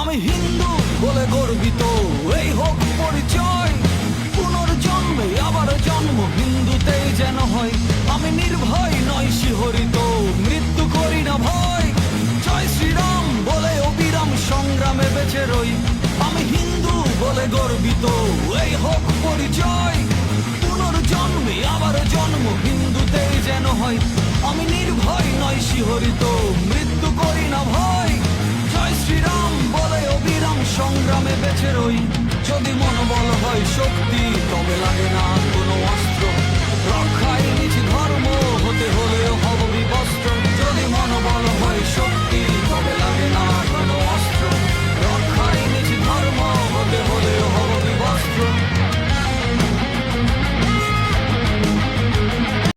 আমি হিন্দু বলে গর্বিত, এই হোক পরিচয়। পুনর্জন্মে আবার জন্ম, হিন্দুতেই যেন হয়। আমি নির্ভয় নয় শিহরিত, মৃত্যু করি না ভয়। জয় শ্রীরাম বলে অবিরাম সংগ্রামে বেঁচে রই। আমি হিন্দু বলে গর্বিত, এই হোক পরিচয়। সংগ্রামে বেঁচে রই। যদি মনোবল হয়